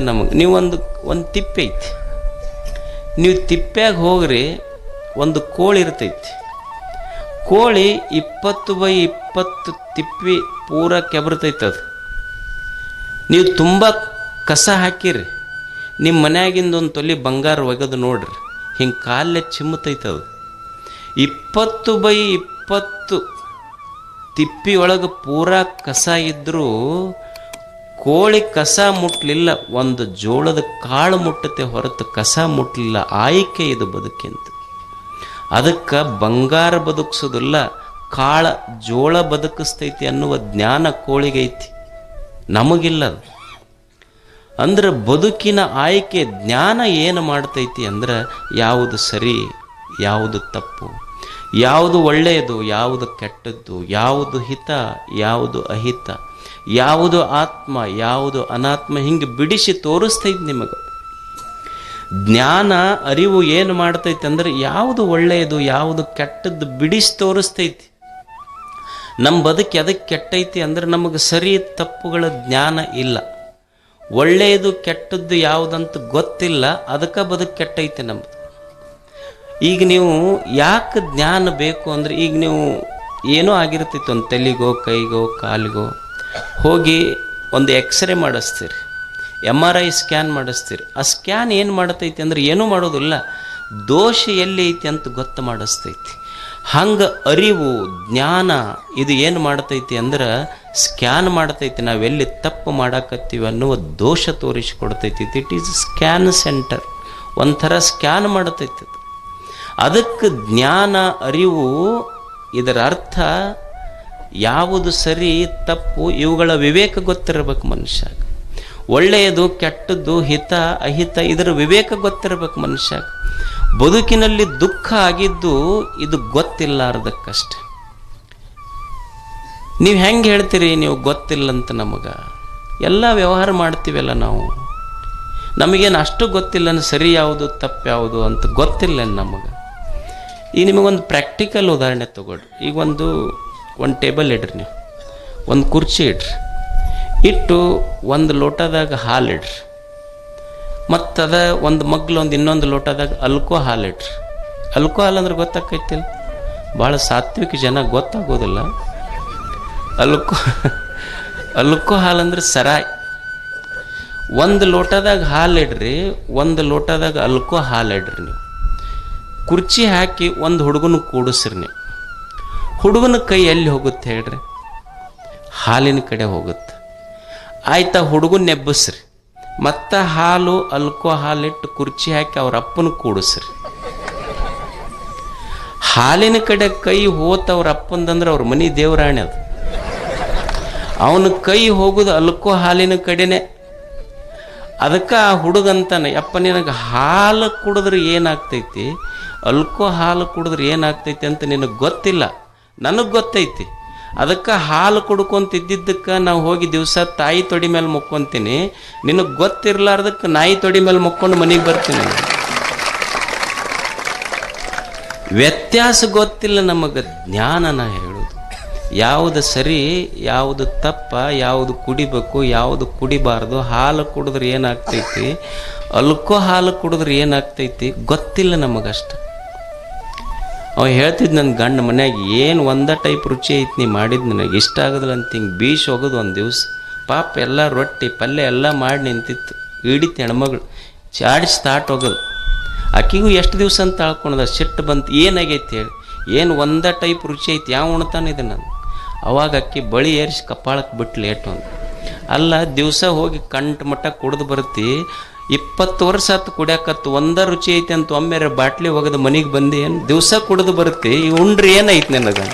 ನಮಗೆ ನೀವು ಒಂದು ಒಂದು ತಿಪ್ಪೆ ಐತಿ. ನೀವು ತಿಪ್ಪ್ಯಾಗ ಹೋಗ್ರಿ, ಒಂದು ಕೋಳಿ ಇರ್ತೈತಿ. ಕೋಳಿ ಇಪ್ಪತ್ತು ಬೈ ಇಪ್ಪತ್ತು ತಿಪ್ಪಿ ಪೂರ ಕೆಬರ್ತೈತೆ ಅದು. ನೀವು ತುಂಬ ಕಸ ಹಾಕಿರಿ. ನಿಮ್ಮ ಮನ್ಯಾಗಿಂದ ಒಂದು ತೊಲಿ ಬಂಗಾರ ಒಗೆದು ನೋಡ್ರಿ. ಹಿಂಗೆ ಕಾಲೇ ಚಿಮ್ಮತೈತೆ ಅದು. ಇಪ್ಪತ್ತು ಬೈ ಇಪ್ಪತ್ತು ತಿಪ್ಪಿ ಒಳಗೆ ಪೂರ ಕಸ ಇದ್ದರೂ ಕೋಳಿ ಕಸ ಮುಟ್ಲಿಲ್ಲ, ಒಂದು ಜೋಳದ ಕಾಳು ಮುಟ್ಟತೆ ಹೊರತು ಕಸ ಮುಟ್ಲಿಲ್ಲ, ಆಯ್ಕೆ ಇದು ಬದುಕಿಂತ ಅದಕ್ಕೆ ಬಂಗಾರ ಬದುಕಿಸೋದಿಲ್ಲ, ಕಾಳ ಜೋಳ ಬದುಕಿಸ್ತೈತಿ ಅನ್ನುವ ಜ್ಞಾನ ಕೋಳಿಗೈತಿ ನಮಗಿಲ್ಲ ಅದು. ಅಂದ್ರೆ ಬದುಕಿನ ಆಯ್ಕೆ ಜ್ಞಾನ ಏನು ಮಾಡ್ತೈತಿ ಅಂದ್ರೆ ಯಾವುದು ಸರಿ, ಯಾವುದು ತಪ್ಪು, ಯಾವುದು ಒಳ್ಳೆಯದು, ಯಾವುದು ಕೆಟ್ಟದ್ದು, ಯಾವುದು ಹಿತ, ಯಾವುದು ಅಹಿತ. ಯಾವುದು ಆತ್ಮ, ಯಾವುದು ಅನಾತ್ಮ ಹಿಂಗೆ ಬಿಡಿಸಿ ತೋರಿಸ್ತೈತಿ ನಿಮಗೆ. ಜ್ಞಾನ, ಅರಿವು ಏನು ಮಾಡ್ತೈತೆ ಅಂದ್ರೆ ಯಾವುದು ಒಳ್ಳೆಯದು, ಯಾವುದು ಕೆಟ್ಟದ್ದು ಬಿಡಿಸಿ ತೋರಿಸ್ತೈತಿ. ನಮ್ಮ ಬದುಕು ಎದಕ್ಕೆ ಕೆಟ್ಟೈತಿ ಅಂದ್ರೆ ನಮಗೆ ಸರಿ ತಪ್ಪುಗಳ ಜ್ಞಾನ ಇಲ್ಲ. ಒಳ್ಳೆಯದು ಕೆಟ್ಟದ್ದು ಯಾವುದಂತ ಗೊತ್ತಿಲ್ಲ, ಅದಕ್ಕೆ ಬದುಕು ಕೆಟ್ಟೈತಿ ನಮ್ಮದು ಈಗ ನೀವು ಯಾಕೆ ಜ್ಞಾನ ಬೇಕು ಅಂದ್ರೆ ಈಗ ನೀವು ಏನೋ ಆಗಿರ್ತೈತಿ ಒಂದು ತಲೆಗೋ, ಕೈಗೋ, ಕಾಲಿಗೋ ಹೋಗಿ ಒಂದು ಎಕ್ಸ್ರೇ ಮಾಡಿಸ್ತೀರಿ. ಎಂ ಆರ್ ಐ ಸ್ಕ್ಯಾನ್ ಮಾಡಿಸ್ತೀರಿ. ಆ ಸ್ಕ್ಯಾನ್ ಏನು ಮಾಡತೈತಿ ಅಂದ್ರೆ ಏನೂ ಮಾಡೋದಿಲ್ಲ. ದೋಷ ಎಲ್ಲಿ ಐತಿ ಅಂತ ಗೊತ್ತು ಮಾಡಿಸ್ತೈತಿ. ಹಂಗೆ ಅರಿವು, ಜ್ಞಾನ ಇದು ಏನು ಮಾಡ್ತೈತಿ ಅಂದ್ರೆ ಸ್ಕ್ಯಾನ್ ಮಾಡ್ತೈತಿ. ನಾವೆಲ್ಲಿ ತಪ್ಪು ಮಾಡಾಕತ್ತೀವಿ ಅನ್ನುವ ದೋಷ ತೋರಿಸಿಕೊಡ್ತೈತಿ. ಇಟ್ ಈಸ್ ಸ್ಕ್ಯಾನ್ ಸೆಂಟರ್ ಒಂಥರ ಸ್ಕ್ಯಾನ್ ಮಾಡ್ತೈತಿ ಅದು. ಅದಕ್ಕೆ ಜ್ಞಾನ, ಅರಿವು ಇದರ ಅರ್ಥ ಯಾವುದು ಸರಿ, ತಪ್ಪು, ಇವುಗಳ ವಿವೇಕ ಗೊತ್ತಿರಬೇಕು ಮನುಷ್ಯ. ಒಳ್ಳೆಯದು, ಕೆಟ್ಟದ್ದು, ಹಿತ, ಅಹಿತ, ಇದರ ವಿವೇಕ ಗೊತ್ತಿರಬೇಕು ಮನುಷ್ಯ. ಬದುಕಿನಲ್ಲಿ ದುಃಖ ಆಗಿದ್ದು ಇದು ಗೊತ್ತಿಲ್ಲಾರ್ದಕ್ಕಷ್ಟೆ. ನೀವು ಹೆಂಗೆ ಹೇಳ್ತೀರಿ, ನೀವು ಗೊತ್ತಿಲ್ಲ ಅಂತ ನಮಗೆ? ಎಲ್ಲ ವ್ಯವಹಾರ ಮಾಡ್ತೀವಲ್ಲ ನಾವು. ನಮಗೇನು ಅಷ್ಟು ಗೊತ್ತಿಲ್ಲ ಸರಿ ಯಾವುದು, ತಪ್ಪು ಯಾವುದು ಅಂತ ಗೊತ್ತಿಲ್ಲ ನಮಗೆ. ಈಗ ನಿಮಗೊಂದು ಪ್ರಾಕ್ಟಿಕಲ್ ಉದಾಹರಣೆ ತಗೊಳ್ಳಿ. ಈಗ ಒಂದು ಒಂದು ಟೇಬಲ್ ಇಡ್ರಿ ನೀವು. ಒಂದು ಕುರ್ಚಿ ಇಡ್ರಿ. ಇಟ್ಟು ಒಂದು ಲೋಟದಾಗ ಹಾಲು ಇಡ್ರಿ. ಒಂದು ಮಗ್ಲು ಒಂದು ಇನ್ನೊಂದು ಲೋಟದಾಗ ಅಲ್ಕೋ ಹಾಲು ಇಡ್ರಿ. ಅಲ್ಕೋ ಹಾಲು ಅಂದ್ರೆ ಗೊತ್ತಾಕೈತಿಲ್ಲ? ಭಾಳ ಸಾತ್ವಿಕ ಜನ, ಗೊತ್ತಾಗೋದಿಲ್ಲ. ಅಲ್ಕೋ ಅಲ್ಕೋ ಹಾಲು ಅಂದ್ರೆ ಸರಾಯ್. ಒಂದು ಲೋಟದಾಗ ಹಾಲು ಇಡ್ರಿ, ಒಂದು ಲೋಟದಾಗ ಅಲ್ಕೋ ಹಾಲು ಇಡ್ರಿ ನೀವು. ಕುರ್ಚಿ ಹಾಕಿ ಒಂದು ಹುಡುಗನ ಕೂಡಿಸ್ರಿ ನೀವು. ಹುಡುಗನ ಕೈ ಎಲ್ಲಿ ಹೋಗುತ್ತೆ ಹೇಳ್ರಿ. ಹಾಲಿನ ಕಡೆ ಹೋಗುತ್ತೆ. ಆಯ್ತಾ ಹುಡುಗನ ನೆಬ್ಬಸ್ರಿ. ಮತ್ತೆ ಹಾಲು, ಅಲ್ಕೋ ಹಾಲಿಟ್ಟು ಕುರ್ಚಿ ಹಾಕಿ ಅವ್ರ ಅಪ್ಪನ ಕೂಡಿಸ್ರಿ. ಹಾಲಿನ ಕಡೆ ಕೈ ಹೋತ ಅವ್ರ ಅಪ್ಪಂದಂದ್ರೆ ಅವ್ರ ಮನಿ ದೇವರಾಣಿ ಅದು. ಅವನ ಕೈ ಹೋಗುದು ಅಲ್ಕೋ ಹಾಲಿನ ಕಡೆನೆ. ಅದಕ್ಕೆ ಆ ಹುಡುಗಂತಾನೆ ಯಪ್ಪ ನಿನಗೆ ಹಾಲು ಕುಡಿದ್ರೆ ಏನಾಗ್ತೈತಿ? ಅಲ್ಕೋ ಹಾಲು ಕುಡಿದ್ರೆ ಏನಾಗ್ತೈತಿ ಅಂತ ನಿನಗೆ ಗೊತ್ತಿಲ್ಲ. ನನಗೆ ಗೊತ್ತೈತಿ. ಅದಕ್ಕೆ ಹಾಲು ಕುಡ್ಕೊಂತಿದ್ದಕ್ಕೆ ನಾವು ಹೋಗಿ ದಿವಸ ತಾಯಿ ತೊಡಿ ಮೇಲೆ ಮುಕ್ಕೊಂತೀನಿ. ನಿನಗೆ ಗೊತ್ತಿರಲಾರ್ದಕ್ಕೆ ನಾಯಿ ತೊಡಿ ಮೇಲೆ ಮುಕ್ಕೊಂಡು ಮನೆಗೆ ಬರ್ತೀನಿ. ವ್ಯತ್ಯಾಸ ಗೊತ್ತಿಲ್ಲ ನಮಗೆ, ಜ್ಞಾನನ ಹೇಳೋದು. ಯಾವುದು ಸರಿ, ಯಾವುದು ತಪ್ಪ, ಯಾವುದು ಕುಡಿಬೇಕು, ಯಾವುದು ಕುಡಿಬಾರ್ದು, ಹಾಲು ಕುಡಿದ್ರೆ ಏನಾಗ್ತೈತಿ? ಅಲ್ಕೋ ಹಾಲು ಕುಡಿದ್ರೆ ಏನಾಗ್ತೈತಿ? ಗೊತ್ತಿಲ್ಲ ನಮಗಷ್ಟು. ಅವ ಹೇಳ್ತಿದ್ ನನ್ನ ಗಂಡ ಮನ್ಯಾಗ ಏನು ಒಂದೇ ಟೈಪ್ ರುಚಿ ಐತಿ ನೀ ಮಾಡಿದ್ ನನಗೆ ಇಷ್ಟ ಆಗೋದಿಲ್ಲ ಅಂತ ಹಿಂಗೆ ಬೀಸ್ ಹೋಗೋದು ಒಂದು ದಿವ್ಸ. ಪಾಪ ಎಲ್ಲ ರೊಟ್ಟಿ, ಪಲ್ಯ ಎಲ್ಲ ಮಾಡಿ ನಿಂತಿತ್ತು. ಹಿಡಿತು ಹೆಣ್ಮಗಳು. ಚಾಡಿಸಿ ತಾಟ್ ಹೋಗೋದು ಆಕಿಗೂ ಎಷ್ಟು ದಿವಸ ಅಂತ ತಾಳ್ಕೊಂಡದ ಸಿಟ್ಟು ಬಂತು ಏನಾಗೈತಿ ಹೇಳಿ. ಏನು ಒಂದೇ ಟೈಪ್ ರುಚಿ ಐತಿ? ಯಾವ ಉಣ್ತಾನಿದೆ ನಾನು? ಅವಾಗ ಅಕ್ಕಿ ಬಳಿ ಏರಿಸಿ ಕಪಾಳಕ್ಕೆ ಬಿಟ್ಟು ಲೇಟ್ ಒಂದು ಅಲ್ಲ ದಿವಸ ಹೋಗಿ ಕಂಟು ಮಟ್ಟ ಕುಡ್ದು ಬರ್ತಿ. ಇಪ್ಪತ್ತು ವರ್ಷ ಆತು ಕುಡಿಯಾಕತ್ತು, ಒಂದ ರುಚಿ ಐತಿ ಅಂತ ಒಮ್ಮೆ ಬಾಟ್ಲಿ ಒಗದು ಮನೆಗೆ ಬಂದು ಏನು ದಿವಸ ಕುಡಿದು ಬರುತ್ತೆ. ಈ ಉಂಡ್ರಿ ಏನೈತೆ ನನಗೆ?